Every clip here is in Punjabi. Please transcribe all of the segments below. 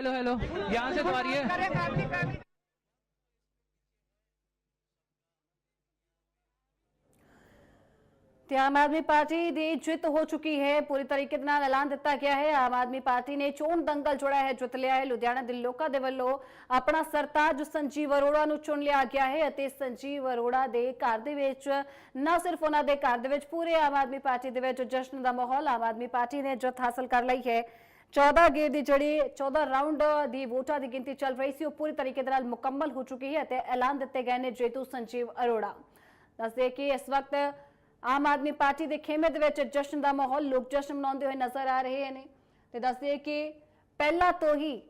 हेलो हेलो यहाँ से तो आ रही है ਤੇ ਆਮ ਆਦਮੀ ਪਾਰਟੀ ਦੀ ਜਿੱਤ ਹੋ ਚੁੱਕੀ ਹੈ ਪੂਰੀ ਤਰੀਕੇ ਦੇ ਨਾਲ ਐਲਾਨ ਦਿੱਤਾ ਗਿਆ ਹੈ ਆਮ ਆਦਮੀ ਪਾਰਟੀ ਨੇ ਚੋਣ ਦੰਗਲ ਜਿਹੜਾ ਹੈ ਜਿੱਤ ਲਿਆ ਹੈ ਲੁਧਿਆਣਾ ਦੇ ਲੋਕਾਂ ਦੇ ਵੱਲੋਂ ਆਪਣਾ ਸਰਤਾਜ ਸੰਜੀਵ ਅਰੋੜਾ ਨੂੰ ਚੁਣ ਲਿਆ ਗਿਆ ਹੈ ਅਤੇ ਸੰਜੀਵ ਅਰੋੜਾ ਦੇ ਘਰ ਦੇ ਵਿੱਚ ਨਾ ਸਿਰਫ ਉਹਨਾਂ ਦੇ ਘਰ ਦੇ ਵਿੱਚ ਪੂਰੇ ਆਮ ਆਦਮੀ ਪਾਰਟੀ ਦੇ ਵਿੱਚ ਜਸ਼ਨ ਦਾ ਮਾਹੌਲ ਆਮ ਆਦਮੀ ਪਾਰਟੀ ਨੇ ਜਿੱਤ ਹਾਸਲ ਕਰ ਲਈ ਹੈ 14 ਗੇੜ ਦੀ ਜਿਹੜੀ 14 ਰਾਉਂਡ ਦੀ ਵੋਟਾਂ ਦੀ ਗਿਣਤੀ ਚੱਲ ਰਹੀ ਸੀ ਉਹ ਪੂਰੀ ਤਰੀਕੇ ਦੇ ਨਾਲ ਮੁਕੰਮਲ ਹੋ ਚੁੱਕੀ ਹੈ ਤੇ ਐਲਾਨ ਦਿੱਤੇ ਗਏ ਨੇ ਜੇਤੂ ਸੰਜੀਵ ਅਰੋੜਾ ਦੱਸਦੇ ਕਿ ਇਸ ਵਕਤ ਆਮ ਆਦਮੀ ਪਾਰਟੀ ਦੇ ਖੇਮੇ ਦੇ ਵਿੱਚ ਜਸ਼ਨ ਦਾ ਮਾਹੌਲ ਲੋਕ ਜਸ਼ਨ ਮਨਾਉਂਦੇ ਹੋਏ ਨਜ਼ਰ ਆ ਰਹੇ ਨੇ ਤੇ ਦੱਸਦੇ ਕਿ ਪਹਿਲਾਂ ਤੋਂ ਹੀ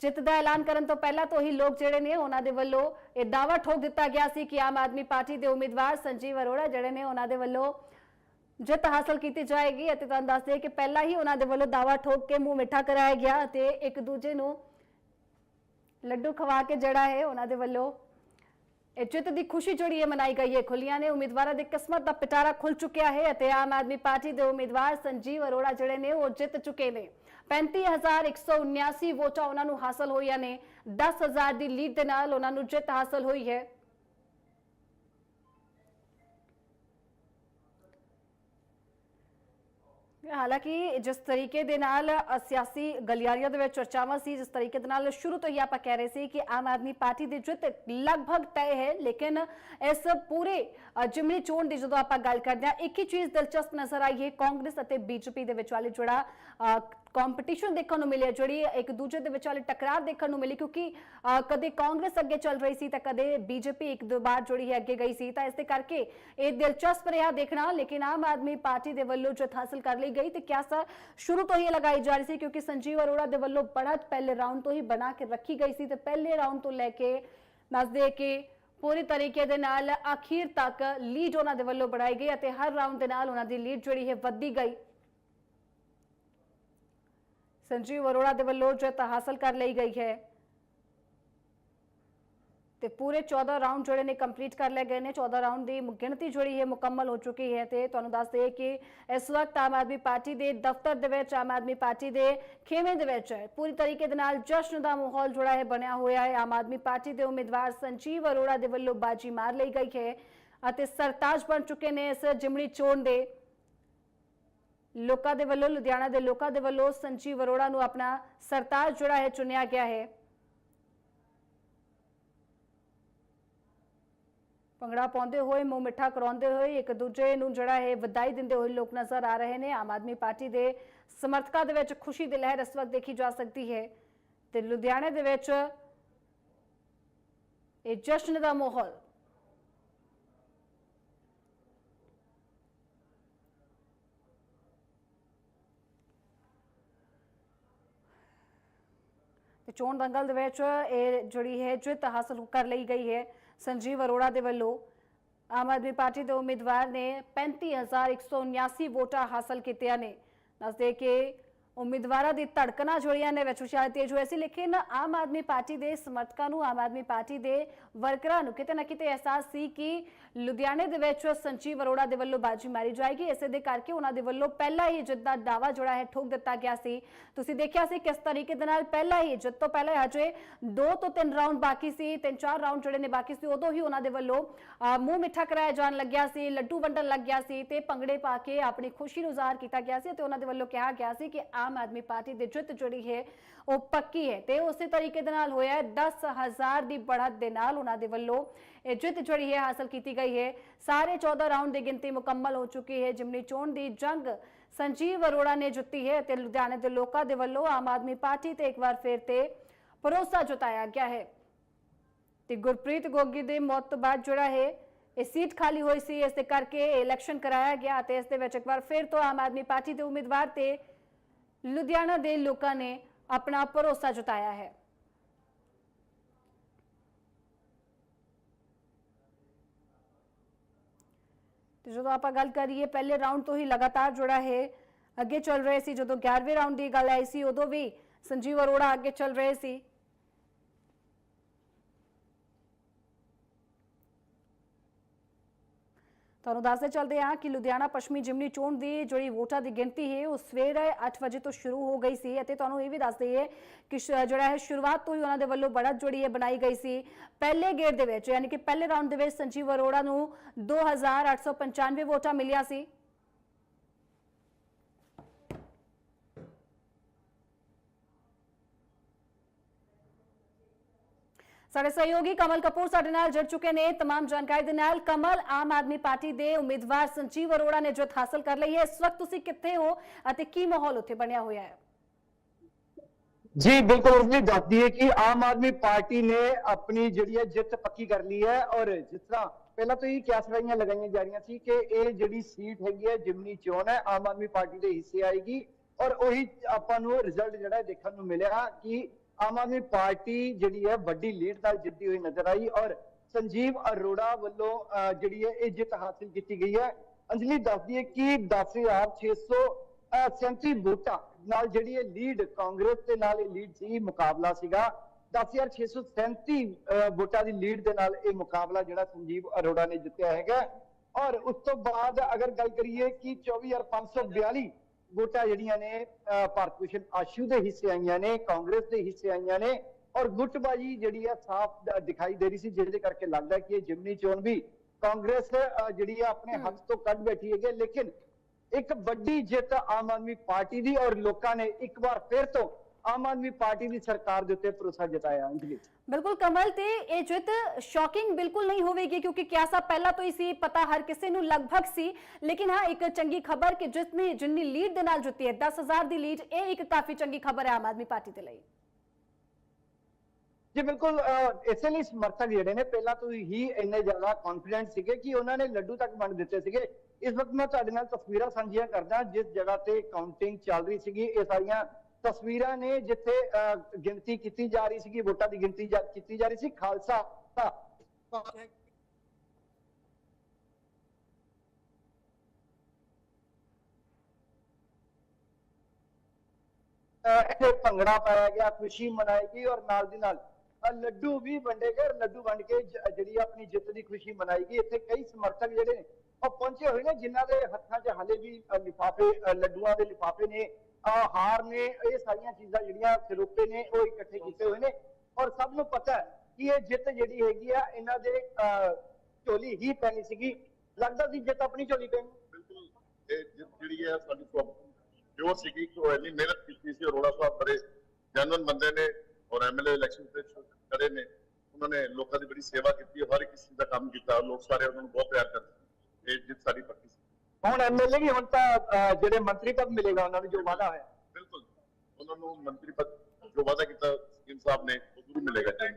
ਜਿੱਤ ਦਾ ਐਲਾਨ ਕਰਨ ਤੋਂ ਪਹਿਲਾਂ ਤੋਂ ਹੀ ਲੋਕ ਜਿਹੜੇ ਨੇ ਉਹਨਾਂ ਦੇ ਵੱਲੋਂ ਇਹ ਦਾਅਵਾ ਠੋਕ ਦਿੱਤਾ ਗਿਆ ਸੀ ਕਿ ਆਮ ਆਦਮੀ ਪਾਰਟੀ ਦੇ ਉਮੀਦਵਾਰ ਸੰਜੀਵ ਅਰੋੜਾ ਜਿਹੜੇ ਨੇ ਉਹਨਾਂ ਦੇ ਵੱਲੋਂ ਜਿੱਤ ਹਾਸਲ ਕੀਤੀ ਜਾਏਗੀ ਅਤੇ ਤੁਹਾਨੂੰ ਦੱਸ ਦਈਏ ਕਿ ਪਹਿਲਾਂ ਹੀ ਉਹਨਾਂ ਦੇ ਵੱਲੋਂ ਦਾਵਾ ਠੋਕ ਕੇ ਮੂੰਹ ਮਿੱਠਾ ਕਰਾਇਆ ਗਿਆ ਅਤੇ ਇੱਕ ਦੂਜੇ ਨੂੰ ਲੱਡੂ ਖਵਾ ਕੇ ਜਿਹੜਾ ਹੈ ਉਹਨਾਂ ਦੇ ਵੱਲੋਂ ਇਹ ਜਿੱਤ ਦੀ ਖੁਸ਼ੀ ਜਿਹੜੀ ਹੈ ਮਨਾਈ ਗਈ ਹੈ ਖੁੱਲੀਆਂ ਨੇ। ਉਮੀਦਵਾਰਾਂ ਦੀ ਕਿਸਮਤ ਦਾ ਪਿਟਾਰਾ ਖੁੱਲ ਚੁੱਕਿਆ ਹੈ ਅਤੇ ਆਮ ਆਦਮੀ ਪਾਰਟੀ ਦੇ ਉਮੀਦਵਾਰ ਸੰਜੀਵ ਅਰੋੜਾ ਜਿਹੜੇ ਨੇ ਉਹ ਜਿੱਤ ਚੁੱਕੇ ਨੇ। 35179 ਵੋਟਾਂ ਉਹਨਾਂ ਨੂੰ ਹਾਸਲ ਹੋਈਆਂ ਨੇ। 10000 ਦੀ ਲੀਡ ਦੇ ਨਾਲ ਉਹਨਾਂ ਨੂੰ ਜਿੱਤ ਹਾਸਲ ਹੋਈ ਹੈ। ਹਾਲਾਂਕਿ ਜਿਸ ਤਰੀਕੇ ਦੇ ਨਾਲ ਸਿਆਸੀ ਗਲਿਆਰੀਆਂ ਦੇ ਵਿੱਚ ਚਰਚਾਵਾਂ ਸੀ, ਜਿਸ ਤਰੀਕੇ ਦੇ ਨਾਲ ਸ਼ੁਰੂ ਤੋਂ ਹੀ ਆਪਾਂ ਕਹਿ ਰਹੇ ਸੀ ਕਿ ਆਮ ਆਦਮੀ ਪਾਰਟੀ ਦੀ ਜਿੱਤ ਲਗਭਗ ਤੈਅ ਹੈ, ਲੇਕਿਨ ਇਸ ਪੂਰੇ ਜਿਮਨੀ ਚੋਣ ਦੀ ਜਦੋਂ ਆਪਾਂ ਗੱਲ ਕਰਦੇ ਹਾਂ, ਇੱਕ ਹੀ ਚੀਜ਼ ਦਿਲਚਸਪ ਨਜ਼ਰ ਆਈ ਹੈ, ਕਾਂਗਰਸ ਅਤੇ ਬੀਜੇਪੀ ਦੇ ਵਿਚਾਲੇ ਜਿਹੜਾ ਕੰਪੀਟੀਸ਼ਨ ਦੇਖਣ ਨੂੰ ਮਿਲਿਆ, ਜਿਹੜੀ ਇੱਕ ਦੂਜੇ ਦੇ ਵਿਚਾਲੇ ਟਕਰਾਅ ਦੇਖਣ ਨੂੰ ਮਿਲੀ, ਕਿਉਂਕਿ ਕਦੇ ਕਾਂਗਰਸ ਅੱਗੇ ਚੱਲ ਰਹੀ ਸੀ ਤਾਂ ਕਦੇ ਬੀਜੇਪੀ ਇੱਕ ਦੋ ਵਾਰ ਜਿਹੜੀ ਹੈ ਅੱਗੇ ਗਈ ਸੀ, ਤਾਂ ਇਸ ਦੇ ਕਰਕੇ ਇਹ ਦਿਲਚਸਪ ਰਿਹਾ ਦੇਖਣਾ, ਲੇਕਿਨ ਆਮ ਆਦਮੀ ਪਾਰਟੀ ਦੇ ਵੱਲੋਂ ਜਿੱਤ ਹਾਸਲ ਕਰ ਲਈ ਗਈ ਤੇ ਕਿਆ ਸਰ ਸ਼ੁਰੂ ਤੋਂ ਹੀ ਲਗਾਈ ਜਾ ਰਹੀ ਸੀ ਕਿਉਂਕਿ ਸੰਜੀਵ ਅਰੋੜਾ ਦੇ ਵੱਲੋਂ ਬੜਤ ਪਹਿਲੇ ਰਾਉਂਡ ਤੋਂ ਹੀ ਬਣਾ ਕੇ ਰੱਖੀ ਗਈ ਸੀ ਤੇ ਪਹਿਲੇ ਰਾਉਂਡ ਤੋਂ ਲੈ ਕੇ ਦੱਸਦੇ ਕਿ ਪੂਰੀ ਤਰੀਕੇ ਦੇ ਨਾਲ ਅਖੀਰ ਤੱਕ ਲੀਡ ਉਹਨਾਂ ਦੇ ਵੱਲੋਂ ਬਣਾਈ ਗਈ ਅਤੇ ਹਰ ਰਾਉਂਡ ਦੇ ਨਾਲ ਉਹਨਾਂ ਦੀ ਲੀਡ ਜਿਹੜੀ ਹੈ ਵੱਧਦੀ ਗਈ ਸੰਜੀਵ ਅਰੋੜਾ ਦੇ ਵੱਲੋਂ ਜਿੱਤ ਹਾਸਲ ਕਰ ਲਈ ਗਈ ਹੈ ਤੇ ਪੂਰੇ 14 ਰਾਉਂਡ ਜਿਹੜੇ ਨੇ ਕੰਪਲੀਟ ਕਰ ਲਏ ਗਏ ਨੇ। 14 ਰਾਉਂਡ ਦੀ ਗਿਣਤੀ ਜਿਹੜੀ ਹੈ, ਮੁਕੰਮਲ ਹੋ ਚੁੱਕੀ ਹੈ ਤੇ ਤੁਹਾਨੂੰ ਦੱਸ ਦਈਏ ਕਿ ਇਸ ਵਕਤ ਆਮ ਆਦਮੀ ਪਾਰਟੀ ਦੇ ਦਫ਼ਤਰ ਦੇ ਵਿੱਚ, ਆਮ ਆਦਮੀ ਪਾਰਟੀ ਦੇ ਖੇਮੇ ਦੇ ਵਿੱਚ ਪੂਰੀ ਤਰੀਕੇ ਦੇ ਨਾਲ ਜਸ਼ਨ ਦਾ ਮਾਹੌਲ ਜਿਹੜਾ ਹੈ, ਬਣਿਆ ਹੋਇਆ ਹੈ। ਆਮ ਆਦਮੀ ਪਾਰਟੀ ਦੇ ਉਮੀਦਵਾਰ ਸੰਜੀਵ ਅਰੋੜਾ ਦੇ ਵੱਲੋਂ ਬਾਜੀ ਮਾਰ ਲਈ ਗਈ ਹੈ ਅਤੇ ਸਰਤਾਜ ਬਣ ਚੁੱਕੇ ਨੇ ਇਸ ਜਿਮਣੀ ਚੋਣ ਦੇ। ਲੋਕਾਂ ਦੇ ਵੱਲੋਂ, ਲੁਧਿਆਣਾ ਦੇ ਲੋਕਾਂ ਦੇ ਵੱਲੋਂ ਸੰਜੀਵ ਅਰੋੜਾ ਨੂੰ ਆਪਣਾ ਸਰਤਾਜ ਜਿਹੜਾ ਹੈ, ਚੁਣਿਆ ਗਿਆ ਹੈ। ਭੰਗੜਾ ਪਾਉਂਦੇ ਹੋਏ, ਮੂੰਹ ਮਿੱਠਾ ਕਰਾਉਂਦੇ ਹੋਏ, ਇੱਕ ਦੂਜੇ ਨੂੰ ਜਿਹੜਾ ਇਹ ਵਧਾਈ ਦਿੰਦੇ ਹੋਏ ਲੋਕ ਨਜ਼ਰ ਆ ਰਹੇ ਨੇ। ਆਮ ਆਦਮੀ ਪਾਰਟੀ ਦੇ ਸਮਰਥਕਾਂ ਦੇ ਵਿੱਚ ਖੁਸ਼ੀ ਦੀ ਲਹਿਰ ਇਸ ਵਕਤ ਦੇਖੀ ਜਾ ਸਕਦੀ ਹੈ ਤੇ ਲੁਧਿਆਣੇ ਦੇ ਵਿੱਚ ਇਹ ਜਸ਼ਨ ਦਾ ਮਾਹੌਲ। ਤੇ ਚੋਣ ਦੰਗਲ ਦੇ ਵਿੱਚ ਇਹ ਜਿਹੜੀ ਹੈ ਜਿੱਤ ਹਾਸਲ ਕਰ ਲਈ ਗਈ ਹੈ। ਸੰਜੀਵ ਅਰੋੜਾ ਦੇ ਵੱਲੋਂ ਆਮ ਆਦਮੀ ਪਾਰਟੀ ਦੇ ਉਮੀਦਵਾਰ ਨੇ 35179 ਵੋਟਾਂ ਹਾਸਲ ਕੀਤੀਆਂ ਨੇ। ਦੱਸਦੇ ਕਿ ਉਮੀਦਵਾਰਾਂ ਦੀ ਧੜਕਣਾ ਜੋੜੀਆਂ ਨੇ, ਵਿੱਚ ਉਸ਼ਾਰ ਤੇਜ਼ ਹੋਏ ਸੀ, ਲੇਕਿਨ ਆਮ ਆਦਮੀ ਪਾਰਟੀ ਦੇ ਸਮਰਥਕਾਂ ਨੂੰ, ਆਮ ਆਦਮੀ ਪਾਰਟੀ ਦੇ ਵਰਕਰਾਂ ਨੂੰ ਕਿਤੇ ਨਾ ਕਿਤੇ ਅਹਿਸਾਸ ਸੀ ਕਿ ਲੁਧਿਆਣੇ ਦੇ ਵਿੱਚ ਸੰਜੀਵ ਅਰੋੜਾ ਦੇ ਵੱਲੋਂ ਬਾਜੀ ਮਾਰੀ ਜਾਏਗੀ ਇਸੇ ਦੇ ਕਰਕੇ ਉਹਨਾਂ ਦੇ ਵੱਲੋਂ ਪਹਿਲਾਂ ਹੀ ਜਿੱਤ ਦਾ ਦਾਵਾ ਜਿਹੜਾ ਹੈ ਠੋਕ ਦਿੱਤਾ ਗਿਆ ਸੀ ਤੁਸੀਂ ਦੇਖਿਆ ਸੀ ਕਿਸ ਤਰੀਕੇ ਦੇ ਨਾਲ ਪਹਿਲਾਂ ਹੀ ਜਿੱਤ ਤੋਂ ਪਹਿਲਾਂ ਹਜੇ 2 ਤੋਂ 3 ਰਾਉਂਡ ਬਾਕੀ ਸੀ, ਤਿੰਨ ਚਾਰ ਰਾਉਂਡ ਜਿਹੜੇ ਨੇ ਬਾਕੀ ਸੀ, ਉਦੋਂ ਹੀ ਉਹਨਾਂ ਦੇ ਵੱਲੋਂ ਮੂੰਹ ਮਿੱਠਾ ਕਰਾਇਆ ਜਾਣ ਲੱਗਿਆ ਸੀ, ਲੱਡੂ ਵੰਡਣ ਲੱਗ ਗਿਆ ਸੀ ਤੇ ਭੰਗੜੇ ਪਾ ਕੇ ਆਪਣੀ ਖੁਸ਼ੀ ਨੂੰ ਜ਼ਾਹਰ ਕੀਤਾ ਗਿਆ ਸੀ ਤੇ ਉਹਨਾਂ ਦੇ ਵੱਲੋਂ ਕਿਹਾ ਗਿਆ ਸੀ ਕਿ ਆਮ ਆਦਮੀ ਪਾਰਟੀ ਦੀ ਜਿੱਤ ਜਿਹੜੀ ਹੈ, ਉਹ ਪੱਕੀ ਹੈ ਤੇ ਉਸੇ ਤਰੀਕੇ ਦੇ ਨਾਲ ਹੋਇਆ ਹੈ। 10000 ਦੀ ਬੜਤ ਦੇ ਨਾਲ ਉਹਨਾਂ ਦੇ ਵੱਲੋਂ ਇਹ ਜਿੱਤ ਜਿਹੜੀ ਹੈ ਹਾਸਲ ਕੀਤੀ ਗਈ ਹੈ। ਸਾਰੇ 14 ਰਾਉਂਡ ਦੀ ਗਿਣਤੀ ਮੁਕੰਮਲ ਹੋ ਚੁੱਕੀ ਹੈ। ਜਿਮਨੀ ਚੋਣ ਦੀ ਜੰਗ ਸੰਜੀਵ ਅਰੋੜਾ ਨੇ ਜਿੱਤੀ ਹੈ ਤੇ ਲੁਧਿਆਣੇ ਦੇ ਲੋਕਾਂ ਦੇ ਵੱਲੋਂ ਆਮ ਆਦਮੀ ਪਾਰਟੀ ਤੇ ਇੱਕ ਵਾਰ ਫਿਰ ਤੇ ਭਰੋਸਾ ਜਤਾਇਆ ਗਿਆ ਹੈ। ਤੇ ਗੁਰਪ੍ਰੀਤ ਗੋਗੀ ਦੇ ਮੌਤ ਤੋਂ ਬਾਅਦ ਜਿਹੜਾ ਹੈ, ਇਹ ਸੀਟ ਖਾਲੀ ਹੋਈ ਸੀ। ਇਸ ਦੇ ਕਰਕੇ ਇਲੈਕਸ਼ਨ ਕਰਾਇਆ ਗਿਆ ਤੇ ਇਸ ਦੇ ਵਿੱਚ ਇੱਕ ਵਾਰ ਫਿਰ ਤੋਂ ਆਮ ਆਦਮੀ ਪਾਰਟੀ ਦੇ ਉਮੀਦਵਾਰ ਤੇ ਲੁਧਿਆਣਾ ਦੇ ਲੋਕਾਂ ਨੇ ਆਪਣਾ ਭਰੋਸਾ ਜਤਾਇਆ ਹੈ। ਤੇ ਜਦੋਂ ਆਪਾਂ ਗੱਲ ਕਰੀਏ, ਪਹਿਲੇ ਰਾਉਂਡ ਤੋਂ ਹੀ ਲਗਾਤਾਰ ਜੁੜਾ ਹੈ। ਅੱਗੇ ਚੱਲ ਰਹੇ ਸੀ, ਜਦੋਂ 11ਵੇਂ ਰਾਉਂਡ ਦੀ ਗੱਲ ਆਈ ਸੀ, ਉਦੋਂ ਵੀ ਸੰਜੀਵ ਅਰੋੜਾ ਅੱਗੇ ਚੱਲ ਰਹੇ ਸੀ। ਤੁਹਾਨੂੰ ਦੱਸਦੇ ਚੱਲਦੇ ਹਾਂ ਕਿ ਲੁਧਿਆਣਾ ਪੱਛਮੀ ਜਿਮਨੀ ਚੋਣ ਦੀ ਜਿਹੜੀ ਵੋਟਾਂ ਦੀ ਗਿਣਤੀ ਹੈ, ਉਹ ਸਵੇਰੇ 8 ਵਜੇ ਤੋਂ ਸ਼ੁਰੂ ਹੋ ਗਈ ਸੀ ਅਤੇ ਤੁਹਾਨੂੰ ਇਹ ਵੀ ਦੱਸ ਦਈਏ ਕਿ ਸ਼- ਜਿਹੜਾ ਹੈ ਸ਼ੁਰੂਆਤ ਤੋਂ ਹੀ ਉਹਨਾਂ ਦੇ ਵੱਲੋਂ ਬੜਾ ਜਿਹੜੀ ਹੈ ਬਣਾਈ ਗਈ ਸੀ। ਪਹਿਲੇ ਗੇੜ ਦੇ ਵਿੱਚ, ਯਾਨੀ ਕਿ ਪਹਿਲੇ ਰਾਊਂਡ ਦੇ ਵਿੱਚ ਸੰਜੀਵ ਅਰੋੜਾ ਨੂੰ 2895 ਵੋਟਾਂ ਮਿਲੀਆਂ ਸੀ। ਸਾਡੇ ਸਹਿਯੋਗੀ ਕਮਲ ਕਪੂਰ ਸਾਡੇ ਨਾਲ ਜੁੜ ਚੁੱਕੇ ਨੇ तमाम ਜਾਣਕਾਰੀ ਦੇ ਨਾਲ ਕਮਲ ਆਮ ਆਦਮੀ ਪਾਰਟੀ ਦੇ ਉਮੀਦਵਾਰ ਸੰਜੀਵ ਅਰੋੜਾ ਨੇ ਜਿੱਤ ਹਾਸਲ ਕਰ ਲਈ ਹੈ ਇਸ ਵਕਤ ਤੁਸੀਂ ਕਿੱਥੇ ਹੋ ਅਤੇ ਕੀ ਮਾਹੌਲ ਉੱਥੇ ਬਣਿਆ ਹੋਇਆ ਹੈ ਜੀ ਬਿਲਕੁਲ ਉਸ ਨੇ ਦੱਸ ਦਈਏ ਕਿ ਆਮ ਆਦਮੀ ਪਾਰਟੀ ਨੇ ਆਪਣੀ ਜਿਹੜੀ ਹੈ ਜਿੱਤ ਪੱਕੀ ਕਰ ਲਈ ਹੈ ਔਰ ਜਿਸ ਤਰ੍ਹਾਂ ਪਹਿਲਾਂ ਤੋਂ ਹੀ ਕਿਆਸਵਾਈਆਂ ਲਗਾਈਆਂ ਜਾ ਰਹੀਆਂ ਸੀ ਕਿ ਇਹ ਜਿਹੜੀ ਸੀਟ ਹੈਗੀ ਹੈ ਜਿਮਨੀ ਚੋਣ ਹੈ ਆਮ ਆਦਮੀ ਪਾਰਟੀ ਦੇ ਹਿੱਸੇ ਆਏਗੀ ਔਰ ਉਹੀ ਆਪਾਂ ਨੂੰ ਰਿਜ਼ਲਟ ਜਿਹੜਾ ਹੈ ਦੇਖਣ ਨੂੰ ਮਿਲਿਆ ਕਿ ਆਮ ਆਦਮੀ ਪਾਰਟੀ ਜਿਹੜੀ ਹੈ ਵੱਡੀ ਲੀਡ ਨਾਲ ਜਿੱਤੀ ਹੋਈ ਨਜ਼ਰ ਆਈ ਔਰ ਸੰਜੀਵ ਅਰੋੜਾ ਵੱਲੋਂ ਜਿਹੜੀ ਹੈ ਇਹ ਜਿੱਤ ਹਾਸਲ ਕੀਤੀ ਗਈ ਹੈ। ਅੰਜਲੀ ਦੱਸਦੀ ਹੈ ਕਿ 10600 37 ਵੋਟਾਂ ਨਾਲ ਜਿਹੜੀ ਇਹ ਲੀਡ ਕਾਂਗਰਸ ਦੇ ਨਾਲ ਇਹ ਲੀਡ ਸੀ ਮੁਕਾਬਲਾ ਸੀਗਾ। 10637 ਅਹ, ਵੋਟਾਂ ਦੀ ਲੀਡ ਦੇ ਨਾਲ ਇਹ ਮੁਕਾਬਲਾ ਜਿਹੜਾ ਸੰਜੀਵ ਅਰੋੜਾ ਨੇ ਜਿੱਤਿਆ ਹੈਗਾ। ਔਰ ਉਸ ਤੋਂ ਬਾਅਦ ਅਗਰ ਗੱਲ ਕਰੀਏ ਕਿ 24542 ਵੋਟਾਂ ਜਿਹੜੀਆਂ ਨੇ ਅਹ, ਆਸ਼ੂ ਦੇ ਹਿੱਸੇ ਆਈਆਂ ਨੇ ਕਾਂਗਰਸ ਦੇ ਹਿੱਸੇ ਆਈਆਂ ਨੇ ਔਰ ਗੁੱਟਬਾਜੀ ਜਿਹੜੀ ਹੈ ਸਾਫ਼ ਦਿਖਾਈ ਦੇ ਰਹੀ ਸੀ ਜਿਹਦੇ ਕਰਕੇ ਲੱਗਦਾ ਕਿ ਇਹ ਜਿਮਨੀ ਚੋਣ ਵੀ ਕਾਂਗਰਸ ਜਿਹੜੀ ਹੈ ਆਪਣੇ ਹੱਥ ਤੋਂ ਕੱਢ ਬੈਠੀ ਹੈਗੀ ਹੈ। ਲੇਕਿਨ ਇੱਕ ਵੱਡੀ ਜਿੱਤ ਆਮ ਆਦਮੀ ਪਾਰਟੀ ਦੀ ਔਰ ਲੋਕਾਂ ਨੇ ਇੱਕ ਵਾਰ ਫਿਰ ਤੋਂ ਆਮ ਆਦਮੀ ਪਾਰਟੀ ਦੀ ਸਰਕਾਰ ਦੇ ਉੱਤੇ ਭਰੋਸਾ ਜਤਾਇਆ ਅੰਜਲੀ ਬਿਲਕੁਲ ਕਮਲ ਤੇ ਇਹ ਜਿੱਤ ਸ਼ੌਕਿੰਗ ਬਿਲਕੁਲ ਨਹੀਂ ਹੋਵੇਗੀ ਕਿਉਂਕਿ ਕਿਆਸਾ ਪਹਿਲਾਂ ਤੋਂ ਹੀ ਸੀ ਪਤਾ ਹਰ ਕਿਸੇ ਨੂੰ ਲਗਭਗ ਸੀ। ਲੇਕਿਨ ਹਾਂ ਇੱਕ ਚੰਗੀ ਖਬਰ ਕਿ ਜਿਸ ਨੇ ਜਿੰਨੀ ਲੀਡ ਦੇ ਨਾਲ ਜਿੱਤੀ ਹੈ 10000 ਦੀ ਲੀਡ ਇਹ ਇੱਕ ਕਾਫੀ ਚੰਗੀ ਖਬਰ ਹੈ ਆਮ ਆਦਮੀ ਪਾਰਟੀ ਦੇ ਲਈ। ਜੀ ਬਿਲਕੁਲ ਇਸੇ ਲਈ ਸਮਰਥਕ ਜਿਹੜੇ ਨੇ ਪਹਿਲਾਂ ਤੋਂ ਹੀ ਇੰਨੇ ਜ਼ਿਆਦਾ ਕੌਨਫੀਡੈਂਟ ਸੀਗੇ ਕਿ ਉਹਨਾਂ ਨੇ ਲੱਡੂ ਤੱਕ ਵੰਡ ਦਿੱਤੇ ਸੀਗੇ। ਇਸ ਵਕਤ ਮੈਂ ਤੁਹਾਡੇ ਨਾਲ ਤਸਵੀਰਾਂ ਸਾਂਝੀਆਂ ਕਰਦਾ ਜਿਸ ਜਗ੍ਹਾ ਤੇ ਕਾਊਂਟਿੰਗ ਚੱਲ ਰਹੀ ਸੀਗੀ ਇਹ ਸਾਰੀਆਂ ਤਸਵੀਰਾਂ ਨੇ ਜਿੱਥੇ ਅਹ, ਗਿਣਤੀ ਕੀਤੀ ਜਾ ਰਹੀ ਸੀਗੀ ਵੋਟਾਂ ਦੀ ਗਿਣਤੀ ਜਾ- ਕੀਤੀ ਜਾ ਰਹੀ ਸੀ ਖਾਲਸਾ ਅਹ ਇੱਥੇ ਭੰਗੜਾ ਪਾਇਆ ਗਿਆ ਖੁਸ਼ੀ ਮਨਾਈ ਗਈ ਔਰ ਨਾਲ ਦੀ ਨਾਲ ਅਹ ਲੱਡੂ ਵੀ ਵੰਡੇ ਗਏ ਔਰ ਲੱਡੂ ਵੰਡ ਕੇ ਜ- ਜਿਹੜੀ ਆਪਣੀ ਜਿੱਤ ਦੀ ਖੁਸ਼ੀ ਮਨਾਈ ਗਈ। ਇੱਥੇ ਕਈ ਸਮਰਥਕ ਜਿਹੜੇ ਨੇ ਉਹ ਪਹੁੰਚੇ ਹੋਏ ਨੇ ਜਿਨ੍ਹਾਂ ਦੇ ਹੱਥਾਂ 'ਚ ਹਾਲੇ ਵੀ ਅਹ ਲਿਫਾਫੇ ਅਹ ਲੱਡੂਆਂ ਦੇ ਲਿਫਾਫੇ ਨੇ। ਅਹ ਹਾਰ ਨੇ, ਇਹ ਸਾਰੀਆਂ ਚੀਜ਼ਾਂ ਜਿਹੜੀਆਂ ਸਿਰੋਪੇ ਨੇ, ਉਹ ਇਕੱਠੇ ਕੀਤੇ ਹੋਏ ਨੇ। ਔਰ ਸਭ ਨੂੰ ਪਤਾ ਹੈ ਕਿ ਇਹ ਜਿੱਤ ਜਿਹੜੀ ਹੈਗੀ ਆ, ਇਹਨਾਂ ਦੇ ਝੋਲੀ ਹੀ ਪੈਣੀ ਸੀਗੀ। ਲੱਗਦਾ ਸੀ ਜਿੱਤ ਆਪਣੀ ਝੋਲੀ ਪੈਣੀ। ਬਿਲਕੁਲ। ਇਹ ਜਿ- ਜਿਹੜੀ ਹੈ ਸਾਡੀ ਜੋ ਸੀਗੀ, ਉਹ ਇੰਨੀ ਮਿਹਨਤ ਕੀਤੀ ਸੀ, ਅਰੋੜਾ ਸਾਹਿਬ ਬੜੇ ਜਨਨ ਬੰਦੇ ਨੇ ਔਰ ਐਮਐਲਏ ਇਲੈਕਸ਼ਨ ਤੇ ਖੜੇ ਨੇ। ਉਹਨਾਂ ਨੇ ਲੋਕਾਂ ਦੀ ਬੜੀ ਸੇਵਾ ਕੀਤੀ, ਹਰ ਇੱਕ ਚੀਜ਼ ਦਾ ਕੰਮ ਕੀਤਾ। ਲੋਕ ਸਾਰੇ ਉਹਨਾਂ ਨੂੰ ਬਹੁਤ ਪਿਆਰ ਕਰਦੇ ਇਹ ਜਿੱਤ ਸਾਡੀ ਪੱਕੀ ਸੀ। ਹੁਣ ਐਮਐਲਏ ਵੀ ਹੁਣ ਤਾਂ ਜਿਹੜੇ ਮੰਤਰੀ ਪਦ ਮਿਲੇਗਾ ਉਹਨਾਂ ਨੂੰ ਜੋ ਵਾਅਦਾ ਹੋਇਆ। ਬਿਲਕੁਲ। ਉਹਨਾਂ ਨੂੰ ਮੰਤਰੀ ਪਦ ਜੋ ਵਾਅਦਾ ਕੀਤਾ ਸਕੀਮ ਸਾਹਿਬ ਨੇ ਉਹ ਜ਼ਰੂਰ ਮਿਲੇਗਾ ਜੀ।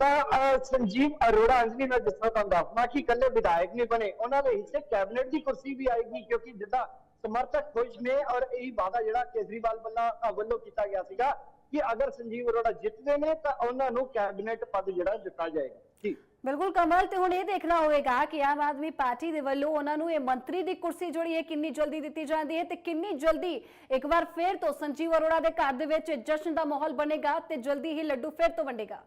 ਤਾਂ ਸੰਜੀਵ ਅਰੋੜਾ ਅੰਜਲੀ ਮੈਂ ਜਿਸ ਤਰ੍ਹਾਂ ਤੁਹਾਨੂੰ ਦੱਸਣਾ ਕਿ ਇਕੱਲੇ ਵਿਧਾਇਕ ਨਹੀਂ ਬਣੇ ਉਹਨਾਂ ਦੇ ਹਿੱਸੇ ਕੈਬਨਿਟ ਦੀ ਕੁਰਸੀ ਵੀ ਆਏਗੀ ਕਿਉਂਕਿ ਜਿੱਦਾਂ ਸਮਰਥਕ ਖੁਸ਼ ਨੇ ਔਰ ਇਹ ਵਾਅਦਾ ਜਿਹੜਾ ਕੇਜਰੀਵਾਲ ਵੱਲੋਂ ਵੱਲੋਂ ਕੀਤਾ ਗਿਆ ਸੀਗਾ ਕਿ ਅਗਰ ਸੰਜੀਵ ਅਰੋੜਾ ਜਿੱਤਦੇ ਨੇ ਤਾਂ ਉਹਨਾਂ ਨੂੰ ਕੈਬਨਿਟ ਪਦ ਜਿਹੜਾ ਦਿੱਤਾ ਜਾਏਗਾ। ਜੀ। ਬਿਲਕੁਲ ਕਮਲ, ਤੇ ਹੁਣ ਇਹ ਦੇਖਣਾ ਹੋਵੇਗਾ ਕਿ ਆਮ ਆਦਮੀ ਪਾਰਟੀ ਦੇ ਵੱਲੋਂ ਉਹਨਾਂ ਨੂੰ ਇਹ ਮੰਤਰੀ ਦੀ ਕੁਰਸੀ ਜਿਹੜੀ ਹੈ ਕਿੰਨੀ ਜਲਦੀ ਦਿੱਤੀ ਜਾਂਦੀ ਹੈ ਤੇ ਕਿੰਨੀ ਜਲਦੀ ਇੱਕ ਵਾਰ ਫੇਰ ਤੋਂ ਸੰਜੀਵ ਅਰੋੜਾ ਦੇ ਘਰ ਦੇ ਵਿੱਚ ਜਸ਼ਨ ਦਾ ਮਾਹੌਲ ਬਣੇਗਾ ਤੇ ਜਲਦੀ ਹੀ ਲੱਡੂ ਫੇਰ ਤੋਂ ਵੰਡੇਗਾ।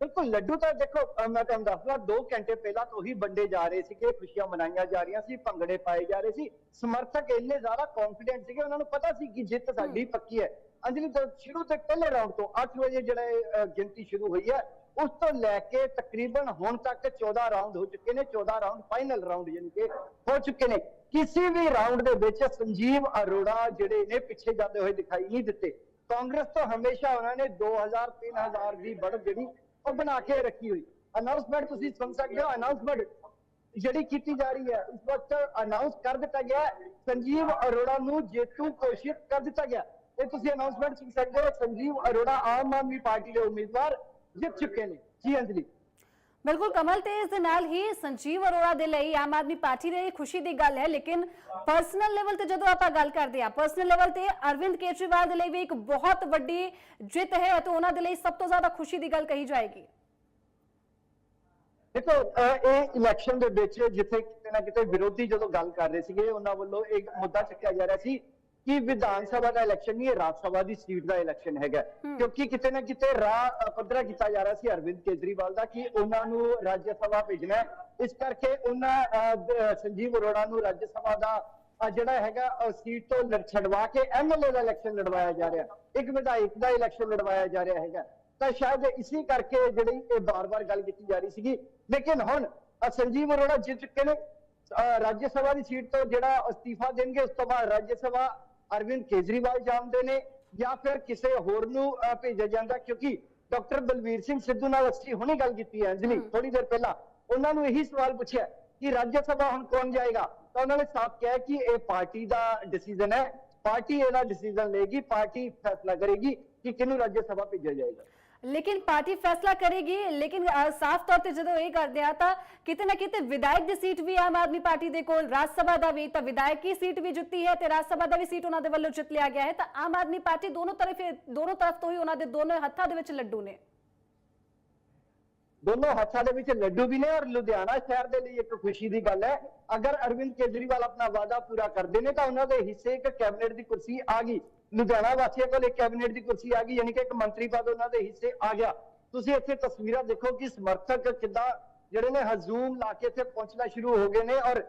ਬਿਲਕੁਲ ਲੱਡੂ ਤਾਂ ਦੇਖੋ ਮੈਂ ਤੁਹਾਨੂੰ ਦੱਸਦਾ ਦੋ ਘੰਟੇ ਪਹਿਲਾਂ ਤੋਂ ਹੀ ਵੰਡੇ ਜਾ ਰਹੇ ਸੀਗੇ ਖੁਸ਼ੀਆਂ ਮਨਾਈਆਂ ਜਾ ਰਹੀਆਂ ਸੀ ਭੰਗੜੇ ਪਾਏ ਜਾ ਰਹੇ ਸੀ। ਸਮਰਥਕ ਇੰਨੇ ਜ਼ਿਆਦਾ ਕੌਨਫੀਡੈਂਟ ਸੀਗੇ ਉਹਨਾਂ ਨੂੰ ਪਤਾ ਸੀ ਕਿ ਜਿੱਤ ਸਾਡੀ ਪੱਕੀ ਹੈ। ਅੰਜਲੀ ਤੋਂ ਸ਼ੁਰੂ ਤੋਂ ਪਹਿਲੇ ਰਾਉਂਡ ਤੋਂ 8 ਵਜੇ ਜਿਹੜਾ ਗਿਣਤੀ ਸ਼ੁਰੂ ਹੋਈ ਹੈ ਉਸ ਤੋਂ ਲੈ ਕੇ ਤਕਰੀਬਨ ਹੁਣ ਤੱਕ 14 ਰਾਉਂਡ ਹੋ ਚੁੱਕੇ ਨੇ 14 ਰਾਉਂਡ ਫਾਈਨਲ ਰਾਉਂਡ ਯਾਨੀ ਕਿ ਹੋ ਚੁੱਕੇ ਨੇ। ਕਿਸੇ ਵੀ ਰਾਉਂਡ ਦੇ ਵਿੱਚ ਸੰਜੀਵ ਅਰੋੜਾ ਜਿਹੜੇ ਨੇ ਪਿੱਛੇ ਜਾਂਦੇ ਹੋਏ ਦਿਖਾਈ ਨਹੀਂ ਦਿੱਤੇ। ਕਾਂਗਰਸ ਤੋਂ ਹਮੇਸ਼ਾ ਉਹਨਾਂ ਨੇ 2000 3000 ਦੀ ਵੜ ਜਿਹੜੀ ਉਹ ਬਣਾ ਕੇ ਰੱਖੀ ਹੋਈ। ਅਨਾਉਂਸਮੈਂਟ ਤੁਸੀਂ ਸੁਣ ਸਕਦੇ ਹੋ ਅਨਾਉਂਸਮੈਂਟ ਜਿਹੜੀ ਕੀਤੀ ਜਾ ਰਹੀ ਹੈ ਇਸ ਵਕਤ ਅਨਾਉਂਸ ਕਰ ਦਿੱਤਾ ਗਿਆ ਸੰਜੀਵ ਅਰੋੜਾ ਨੂੰ ਜੇਤੂ ਘੋਸ਼ਿਤ ਕਰ ਦਿੱਤਾ ਗਿਆ ਇਹ ਤੁਸੀਂ ਅਨਾਉਂਸਮੈਂਟ ਸੁਣ ਸਕਦੇ ਹੋ, ਸੰਜੀਵ ਅਰੋੜਾ ਆਮ ਆਦਮੀ ਪਾਰਟੀ ਦੇ ਉਮੀਦਵਾਰ ਜਿੱਤ ਚੁੱਕੇ ਨੇ। ਜੀ ਅੰਜਲੀ ਬਿਲਕੁਲ ਕਮਲ ਤੇ ਇਸ ਦੇ ਨਾਲ ਹੀ ਸੰਜੀਵ ਅਰੋੜਾ ਦੇ ਲਈ ਆਮ ਆਦਮੀ ਪਾਰਟੀ ਦੇ ਖੁਸ਼ੀ ਦੀ ਗੱਲ ਹੈ, ਲੇਕਿਨ ਪਰਸਨਲ ਲੈਵਲ ਤੇ ਜਦੋਂ ਆਪਾਂ ਗੱਲ ਕਰਦੇ ਆ ਪਰਸਨਲ ਲੈਵਲ ਤੇ ਅਰਵਿੰਦ ਕੇਜਰੀਵਾਲ ਦੇ ਲਈ ਵੀ ਇੱਕ ਬਹੁਤ ਵੱਡੀ ਜਿੱਤ ਹੈ ਅਤੇ ਉਹਨਾਂ ਦੇ ਲਈ ਸਭ ਤੋਂ ਜ਼ਿਆਦਾ ਖੁਸ਼ੀ ਦੀ ਗੱਲ ਕਹੀ ਜਾਏਗੀ। ਦੇਖੋ ਇਹ ਇਲੈਕਸ਼ਨ ਦੇ ਵਿੱਚ ਜਿੱਥੇ ਕਿਤੇ ਨਾ ਕਿਤੇ ਵਿਰੋਧੀ ਜਦੋਂ ਗੱਲ ਕਰ ਰਹੇ ਸੀਗੇ, ਉਹਨਾਂ ਵੱਲੋਂ ਇੱਕ ਮੁੱਦਾ ਚੱਕਿਆ ਜਾ ਰਿਹਾ ਸੀ ਕਿ ਵਿਧਾਨ ਸਭਾ ਦਾ ਇਲੈਕਸ਼ਨ ਨਹੀਂ ਇਹ ਰਾਜ ਸਭਾ ਦੀ ਸੀਟ ਦਾ ਇਲੈਕਸ਼ਨ ਹੈਗਾ। ਕਿਉਂਕਿ ਕਿਤੇ ਨਾ ਕਿਤੇ ਰਾਹ ਪੱਧਰਾ ਕੀਤਾ ਜਾ ਰਿਹਾ ਸੀ ਅਰਵਿੰਦ ਕੇਜਰੀਵਾਲ ਦਾ ਕਿ ਉਹਨਾਂ ਨੂੰ ਰਾਜ ਸਭਾ ਭੇਜਣਾ ਹੈ। ਇਸ ਕਰਕੇ ਉਹਨਾਂ ਸੰਜੀਵ ਅਰੋੜਾ ਨੂੰ ਰਾਜ ਸਭਾ ਦਾ ਜਿਹੜਾ ਹੈਗਾ ਸੀਟ ਤੋਂ ਛਡਵਾ ਕੇ ਐਮਐਲਏ ਦਾ ਇਲੈਕਸ਼ਨ ਲੜਵਾਇਆ ਜਾ ਰਿਹਾ। ਇੱਕ ਵਿਧਾਇਕ ਦਾ ਇਲੈਕਸ਼ਨ ਲੜਵਾਇਆ ਜਾ ਰਿਹਾ ਹੈਗਾ। ਤਾਂ ਸ਼ਾਇਦ ਇਸੇ ਕਰਕੇ ਜਿਹੜੀ ਇਹ ਬਾਰ-ਬਾਰ ਗੱਲ ਕੀਤੀ ਜਾ ਰਹੀ ਸੀਗੀ। ਲੇਕਿਨ ਹੁਣ ਸੰਜੀਵ ਅਰੋੜਾ ਜਿੱਤ ਚੁੱਕੇ ਨੇ ਰਾਜ ਸਭਾ ਦੀ ਸੀਟ ਤੋਂ ਜਿਹੜਾ ਅਸਤੀਫਾ ਦੇਣਗੇ ਉਸ ਤੋਂ ਬਾਅਦ ਰਾਜ ਸਭਾ ਅਰਵਿੰਦ ਕੇਜਰੀਵਾਲ ਜਾਣਦੇ ਨੇ ਜਾਂ ਫਿਰ ਕਿਸੇ ਹੋਰ ਨੂੰ ਭੇਜਿਆ ਜਾਂਦਾ ਕਿਉਂਕਿ ਡਾਕਟਰ ਬਲਵੀਰ ਸਿੰਘ ਸਿੱਧੂ ਨਾਲ ਅਸੀਂ ਹੁਣੇ ਗੱਲ ਕੀਤੀ ਹੈ ਅੰਜਲੀ ਥੋੜੀ ਦੇਰ ਪਹਿਲਾਂ। ਉਹਨਾਂ ਨੂੰ ਇਹੀ ਸਵਾਲ ਪੁੱਛਿਆ ਕਿ ਰਾਜ ਸਭਾ ਹੁਣ ਕੌਣ ਜਾਏਗਾ? ਤਾਂ ਉਹਨਾਂ ਨੇ ਸਾਫ਼ ਕਿਹਾ ਕਿ ਇਹ ਪਾਰਟੀ ਦਾ ਡਿਸੀਜਨ ਹੈ। ਪਾਰਟੀ ਇਹਦਾ ਡਿਸੀਜਨ ਲਏਗੀ ਪਾਰਟੀ ਫੈਸਲਾ ਕਰੇਗੀ ਕਿ ਕਿਹਨੂੰ ਰਾਜ ਸਭਾ ਭੇਜਿਆ ਜਾਏਗਾ। ਲੇਕਿਨ ਪਾਰਟੀ ਫੈਸਲਾ ਕਰੇਗੀ, ਲੇਕਿਨ ਸਾਫ਼ ਤੌਰ ਤੇ ਜਦੋਂ ਇਹ ਕਰਦੇ ਆ ਤਾਂ ਕਿਤੇ ਨਾ ਕਿਤੇ ਵਿਧਾਇਕ ਦੀ ਸੀਟ ਵੀ ਆਮ ਆਦਮੀ ਪਾਰਟੀ ਦੇ ਕੋਲ, ਰਾਜ ਸਭਾ ਦਾ ਵੀ, ਤਾਂ ਵਿਧਾਇਕ ਦੀ ਸੀਟ ਵੀ ਜਿੱਤੀ ਹੈ ਤੇ ਰਾਜ ਸਭਾ ਦਾ ਵੀ ਸੀਟ ਉਹਨਾਂ ਦੇ ਵੱਲੋਂ ਜਿੱਤ ਲਿਆ ਗਿਆ ਹੈ, ਤਾਂ ਆਮ ਆਦਮੀ ਪਾਰਟੀ ਦੋਨੋਂ ਤਰਫ ਦੋਨੋਂ ਤਰਫ ਤੋਂ ਹੀ ਉਹਨਾਂ ਦੇ ਦੋਨੋਂ ਹੱਥਾਂ ਦੇ ਵਿੱਚ ਲੱਡੂ ਨੇ। ਦੋਨੋਂ ਹੱਥਾਂ ਦੇ ਵਿੱਚ ਲੱਡੂ ਵੀ ਨੇ ਔਰ ਲੁਧਿਆਣਾ ਸ਼ਹਿਰ ਦੇ ਲਈ ਇੱਕ ਖੁਸ਼ੀ ਦੀ ਗੱਲ ਹੈ। ਅਗਰ ਅਰਵਿੰਦ ਕੇਜਰੀਵਾਲ ਆਪਣਾ ਵਾਅਦਾ ਪੂਰਾ ਕਰਦੇ ਨੇ ਤਾਂ ਉਹਨਾਂ ਦੇ ਹਿੱਸੇ ਇੱਕ ਕੈਬਨਿਟ ਦੀ ਕੁਰਸੀ ਆ ਗਈ। ਲੁਧਿਆਣਾ ਵਾਸੀਆਂ ਕੋਲ ਇੱਕ ਕੈਬਨਿਟ ਦੀ ਕੁਰਸੀ ਆ ਗਈ, ਯਾਨੀ ਕਿ ਇੱਕ ਮੰਤਰੀ ਪਦ ਉਹਨਾਂ ਦੇ ਹਿੱਸੇ ਆ ਗਿਆ। ਤੁਸੀਂ ਇੱਥੇ ਤਸਵੀਰਾਂ ਦੇਖੋ ਕਿ ਸਮਰਥਕ ਕਿੱਦਾਂ ਜਿਹੜੇ ਨੇ ਹਜ਼ੂਮ ਲਾ ਕੇ ਇੱਥੇ ਪਹੁੰਚਣਾ ਸ਼ੁਰੂ ਹੋ ਗਏ ਨੇ ਔਰ